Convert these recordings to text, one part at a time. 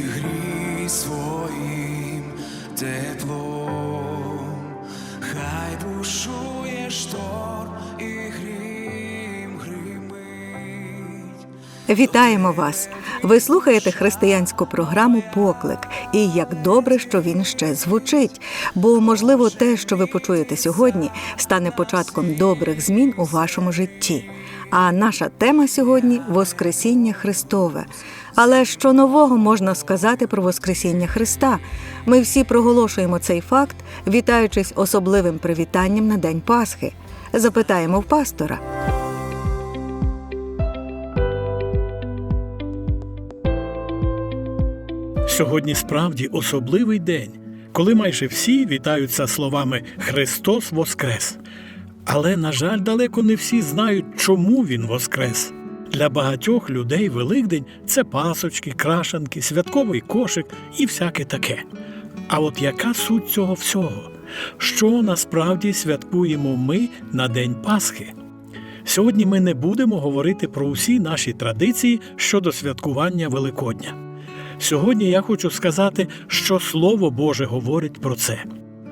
зігрій своїм теплом, хай бушує шторм і грім гримить. Вітаємо вас! Ви слухаєте християнську програму Поклик. І як добре, що він ще звучить. Бо, можливо, те, що ви почуєте сьогодні, стане початком добрих змін у вашому житті. А наша тема сьогодні Воскресіння Христове. Але що нового можна сказати про Воскресіння Христа? Ми всі проголошуємо цей факт, вітаючись особливим привітанням на День Пасхи. Запитаємо в пастора. Сьогодні справді особливий день, коли майже всі вітаються словами Христос Воскрес. Але, на жаль, далеко не всі знають, чому Він Воскрес. Для багатьох людей Великдень це пасочки, крашанки, святковий кошик і всяке таке. А от яка суть цього всього? Що насправді святкуємо ми на День Пасхи? Сьогодні ми не будемо говорити про усі наші традиції щодо святкування Великодня. Сьогодні я хочу сказати, що Слово Боже говорить про це.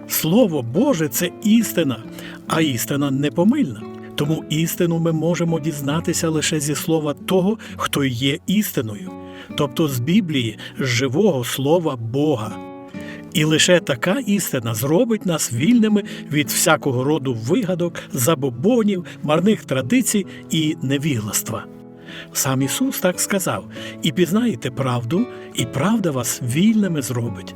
Слово Боже це істина, а істина непомильна. Тому істину ми можемо дізнатися лише зі слова того, хто є істиною, тобто з Біблії, з живого слова Бога. І лише така істина зробить нас вільними від всякого роду вигадок, забобонів, марних традицій і невігластва. Сам Ісус так сказав: і пізнаєте правду, і правда вас вільними зробить.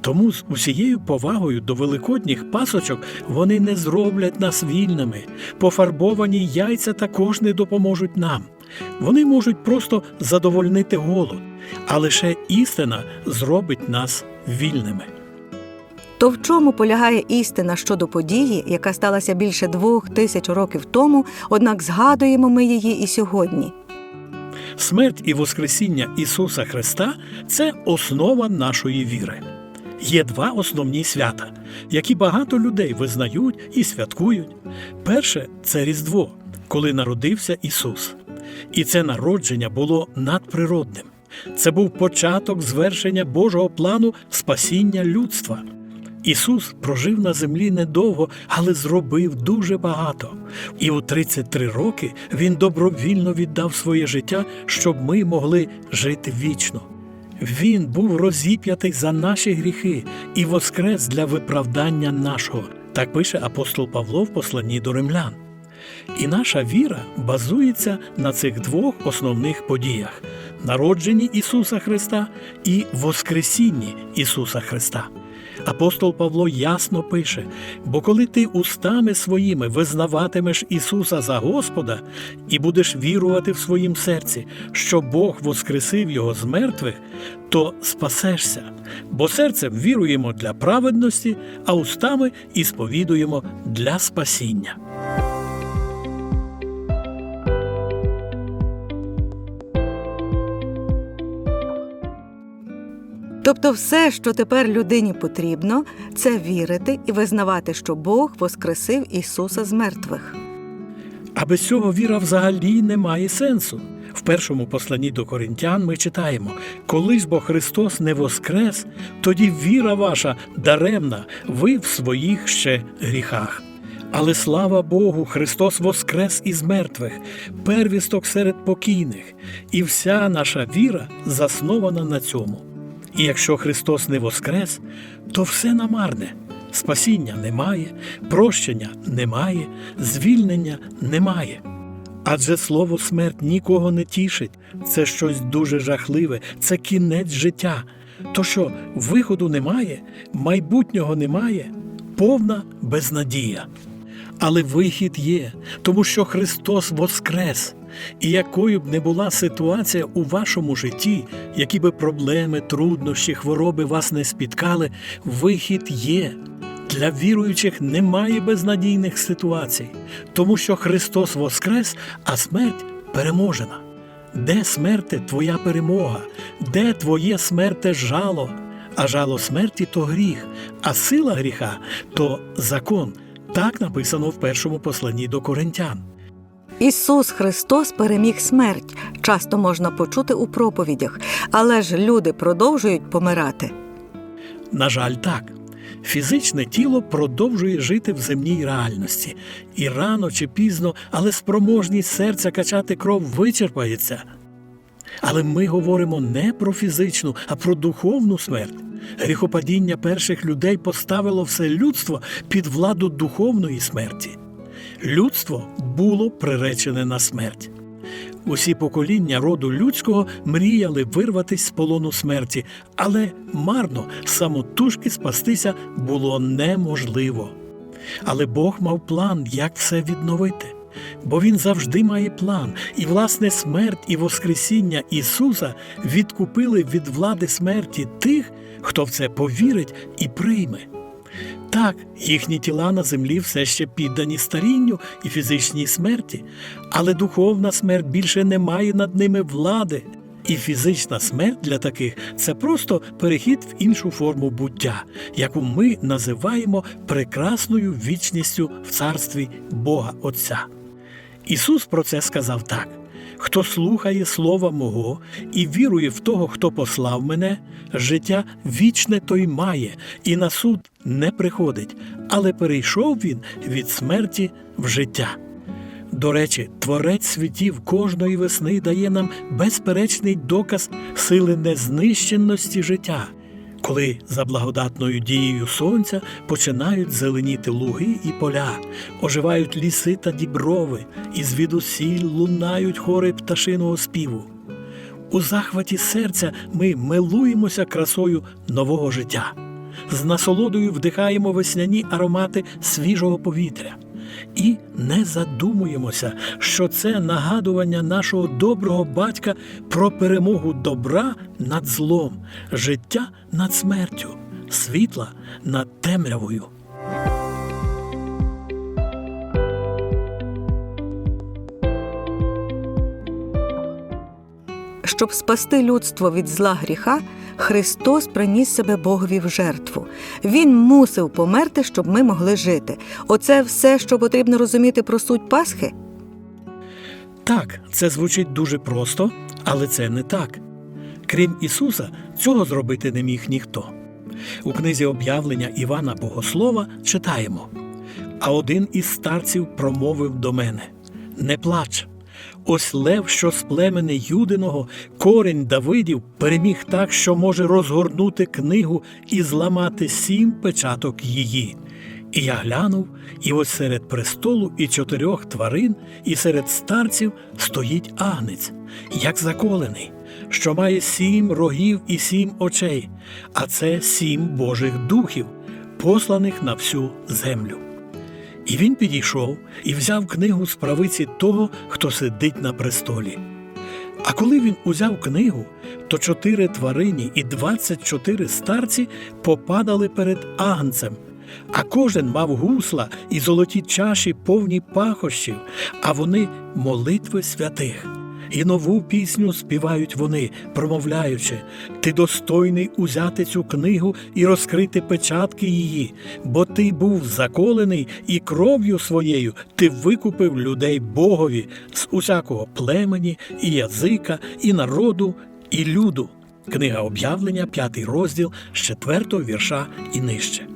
Тому з усією повагою до великодніх пасочок вони не зроблять нас вільними. Пофарбовані яйця також не допоможуть нам. Вони можуть просто задовольнити голод, а лише істина зробить нас вільними. То в чому полягає істина щодо події, яка сталася більше двох тисяч років тому, однак згадуємо ми її і сьогодні. Смерть і Воскресіння Ісуса Христа це основа нашої віри. Є два основні свята, які багато людей визнають і святкують. Перше це Різдво, коли народився Ісус. І це народження було надприродним. Це був початок звершення Божого плану спасіння людства. Ісус прожив на землі недовго, але зробив дуже багато. І у 33 роки Він добровільно віддав своє життя, щоб ми могли жити вічно. Він був розіп'ятий за наші гріхи і воскрес для виправдання нашого, так пише апостол Павло в посланні до римлян. І наша віра базується на цих двох основних подіях народженні Ісуса Христа і Воскресінні Ісуса Христа. Апостол Павло ясно пише: бо коли ти устами своїми визнаватимеш Ісуса за Господа і будеш вірувати в своїм серці, що Бог воскресив Його з мертвих, то спасешся, бо серцем віруємо для праведності, а устами і сповідуємо для спасіння. Тобто, все, що тепер людині потрібно, це вірити і визнавати, що Бог воскресив Ісуса з мертвих. А без цього віра взагалі не має сенсу. В першому посланні до коринтян ми читаємо: коли ж бо Христос не воскрес, тоді віра ваша даремна, ви в своїх ще гріхах. Але слава Богу, Христос воскрес із мертвих, первісток серед покійних, і вся наша віра заснована на цьому. І якщо Христос не воскрес, то все намарне. Спасіння немає, прощення немає, звільнення немає. Адже слово смерть нікого не тішить, це щось дуже жахливе, це кінець життя. То що виходу немає, майбутнього немає, повна безнадія. Але вихід є, тому що Христос воскрес. І якою б не була ситуація у вашому житті, які би проблеми, труднощі, хвороби вас не спіткали, вихід є. Для віруючих немає безнадійних ситуацій, тому що Христос воскрес, а смерть переможена. Де смерти твоя перемога? Де твоє смерте жало? А жало смерті то гріх, а сила гріха то закон. Так написано в першому посланні до коринтян. Ісус Христос переміг смерть. Часто можна почути у проповідях, але ж люди продовжують помирати. На жаль, так. Фізичне тіло продовжує жити в земній реальності, і рано чи пізно, але спроможність серця качати кров вичерпається. Але ми говоримо не про фізичну, а про духовну смерть. Гріхопадіння перших людей поставило все людство під владу духовної смерті. Людство було приречене на смерть. Усі покоління роду людського мріяли вирватися з полону смерті, але марно самотужки спастися було неможливо. Але Бог мав план, як все відновити. Бо він завжди має план, і власне смерть і Воскресіння Ісуса відкупили від влади смерті тих, хто в це повірить і прийме. Так, їхні тіла на землі все ще піддані старінню і фізичній смерті, але духовна смерть більше не має над ними влади. І фізична смерть для таких це просто перехід в іншу форму буття, яку ми називаємо прекрасною вічністю в царстві Бога Отця. Ісус про це сказав так: хто слухає Слова Мого і вірує в того, хто послав мене, життя вічне той має, і на суд не приходить, але перейшов він від смерті в життя. До речі, творець світів кожної весни дає нам безперечний доказ сили незнищенності життя, коли за благодатною дією сонця починають зеленіти луги і поля, оживають ліси та діброви, і звідусіль лунають хори пташиного співу. У захваті серця ми милуємося красою нового життя, з насолодою вдихаємо весняні аромати свіжого повітря. І не задумуємося, що це нагадування нашого доброго батька про перемогу добра над злом, життя над смертю, світла над темрявою. Щоб спасти людство від зла гріха, Христос приніс себе Богові в жертву. Він мусив померти, щоб ми могли жити. Оце все, що потрібно розуміти про суть Пасхи. Так, це звучить дуже просто, але це не так. Крім Ісуса, цього зробити не міг ніхто. У книзі об'явлення Івана Богослова читаємо: А один із старців промовив до мене: Не плач. Ось лев, що з племени Юдиного, корінь Давидів, переміг так, що може розгорнути книгу і зламати сім печаток її. І я глянув, і ось серед престолу і чотирьох тварин, і серед старців стоїть агнець, як заколений, що має сім рогів і сім очей, а це сім Божих духів, посланих на всю землю. І він підійшов і взяв книгу з правиці того, хто сидить на престолі. А коли він узяв книгу, то чотири тварині і двадцять чотири старці попадали перед агнцем, а кожен мав гусла і золоті чаші повні пахощів, а вони молитви святих. І нову пісню співають вони, промовляючи: Ти достойний узяти цю книгу і розкрити печатки її, бо ти був заколений, і кров'ю своєю ти викупив людей Богові з усякого племені, і язика, і народу, і люду. Книга об'явлення, п'ятий розділ з четвертого вірша і нижче.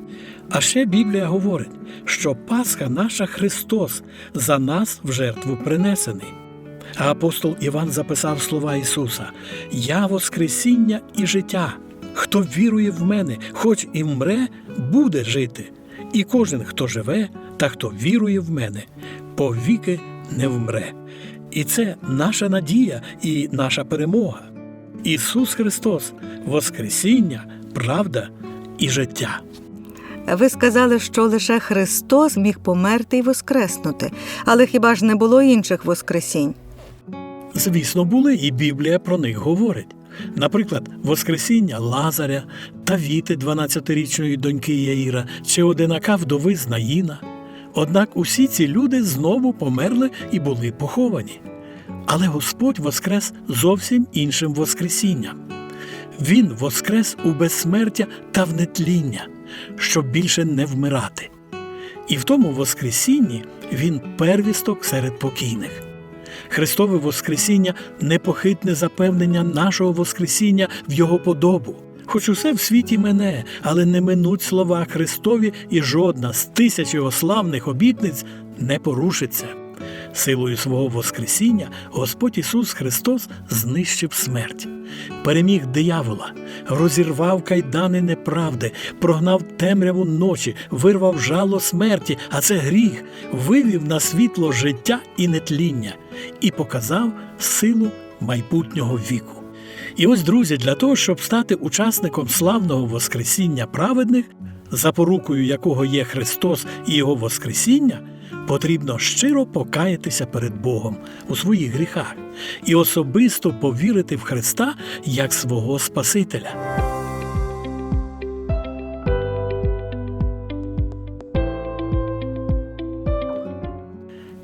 А ще Біблія говорить, що Пасха наша Христос за нас в жертву принесений. А апостол Іван записав слова Ісуса: Я Воскресіння і життя. Хто вірує в мене, хоч і вмре, буде жити. І кожен, хто живе та хто вірує в мене, повіки не вмре. І це наша надія і наша перемога. Ісус Христос, Воскресіння, правда і життя. Ви сказали, що лише Христос міг померти і воскреснути, але хіба ж не було інших воскресінь? Звісно, були, і Біблія про них говорить. Наприклад, Воскресіння Лазаря та Віти, 12-річної доньки Яїра, чи одинака вдови Знаїна. Однак усі ці люди знову померли і були поховані. Але Господь воскрес зовсім іншим Воскресінням. Він воскрес у безсмертя та в нетління, щоб більше не вмирати. І в тому Воскресінні він первісток серед покійних. Христове Воскресіння непохитне запевнення нашого Воскресіння в Його подобу. Хоч усе в світі мене, але не минуть слова Христові, і жодна з тисяч його славних обітниць не порушиться. Силою свого Воскресіння Господь Ісус Христос знищив смерть, переміг диявола, розірвав кайдани неправди, прогнав темряву ночі, вирвав жало смерті, а це гріх, вивів на світло життя і нетління і показав силу майбутнього віку. І ось, друзі, для того, щоб стати учасником славного Воскресіння праведних, запорукою якого є Христос і Його Воскресіння, потрібно щиро покаятися перед Богом у своїх гріхах і особисто повірити в Христа як свого Спасителя.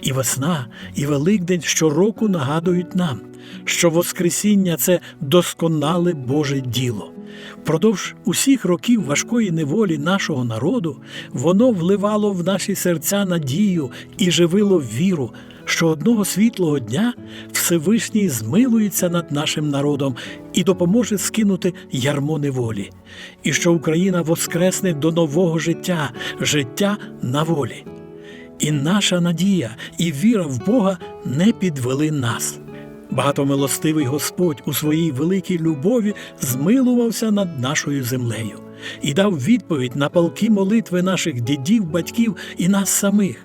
І весна, і Великдень щороку нагадують нам, що Воскресіння це досконале Боже діло. Впродовж усіх років важкої неволі нашого народу воно вливало в наші серця надію і живило віру, що одного світлого дня Всевишній змилується над нашим народом і допоможе скинути ярмо неволі, і що Україна воскресне до нового життя, життя на волі. І наша надія і віра в Бога не підвели нас. Багатомилостивий Господь у своїй великій любові змилувався над нашою землею і дав відповідь на палки молитви наших дідів, батьків і нас самих.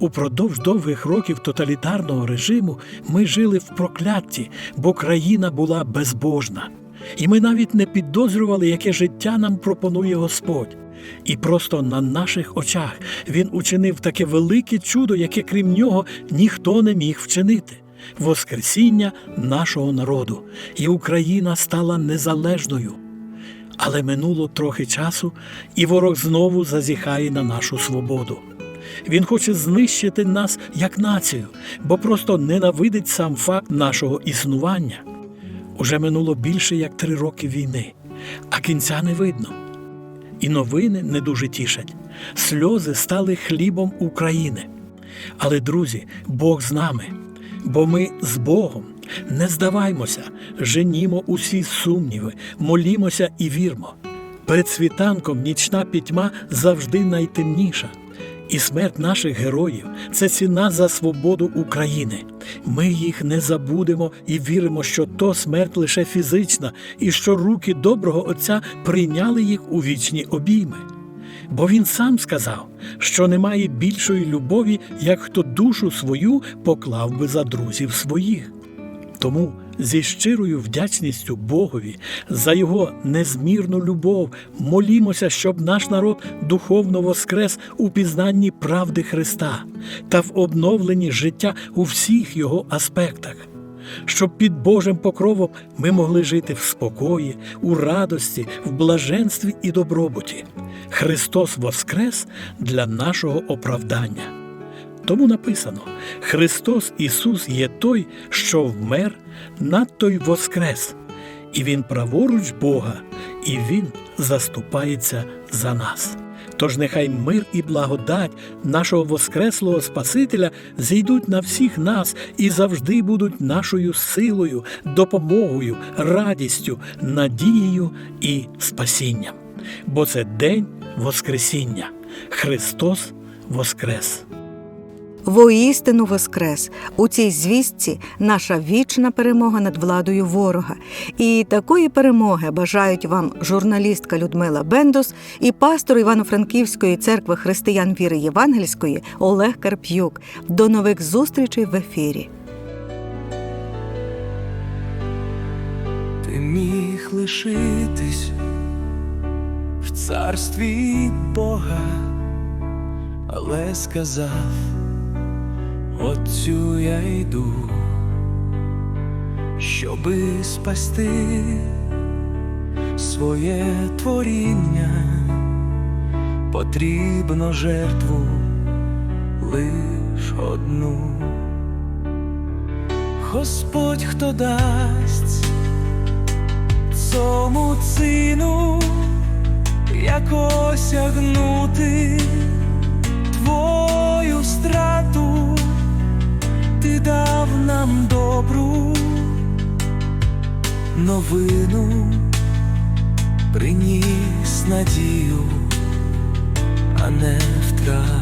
Упродовж довгих років тоталітарного режиму ми жили в проклятті, бо країна була безбожна. І ми навіть не підозрювали, яке життя нам пропонує Господь. І просто на наших очах він учинив таке велике чудо, яке крім нього ніхто не міг вчинити Воскресіння нашого народу, і Україна стала незалежною. Але минуло трохи часу, і ворог знову зазіхає на нашу свободу. Він хоче знищити нас як націю, бо просто ненавидить сам факт нашого існування. Уже минуло більше як три роки війни, а кінця не видно. І новини не дуже тішать. Сльози стали хлібом України. Але, друзі, Бог з нами, бо ми з Богом. Не здаваймося, женімо усі сумніви, молімося і вірмо. Перед світанком нічна пітьма завжди найтемніша. І смерть наших героїв це ціна за свободу України. Ми їх не забудемо і віримо, що то смерть лише фізична, і що руки доброго Отця прийняли їх у вічні обійми. Бо він сам сказав, що немає більшої любові, як хто душу свою поклав би за друзів своїх. Тому зі щирою вдячністю Богові за його незмірну любов молімося, щоб наш народ духовно воскрес у пізнанні правди Христа та в обновленні життя у всіх його аспектах. Щоб під Божим покровом ми могли жити в спокої, у радості, в блаженстві і добробуті. Христос воскрес для нашого оправдання. Тому написано: Христос Ісус є той, що вмер, надто й воскрес, і Він праворуч Бога, і Він заступається за нас. Тож нехай мир і благодать нашого Воскреслого Спасителя зійдуть на всіх нас і завжди будуть нашою силою, допомогою, радістю, надією і спасінням. Бо це день Воскресіння. Христос Воскрес! Воістину воскрес у цій звістці наша вічна перемога над владою ворога. І такої перемоги бажають вам журналістка Людмила Бендус і пастор Івано-Франківської церкви християн віри Євангельської Олег Карп'юк. До нових зустрічей в ефірі. Ти міг лишитись в царстві Бога, але сказав, Отцю я йду, щоби спасти своє творіння, потрібно жертву лиш одну. Господь, хто дасть цьому ціну, як осягнути твою страту, ти дав нам добру новину, приніс надію, а не втрат.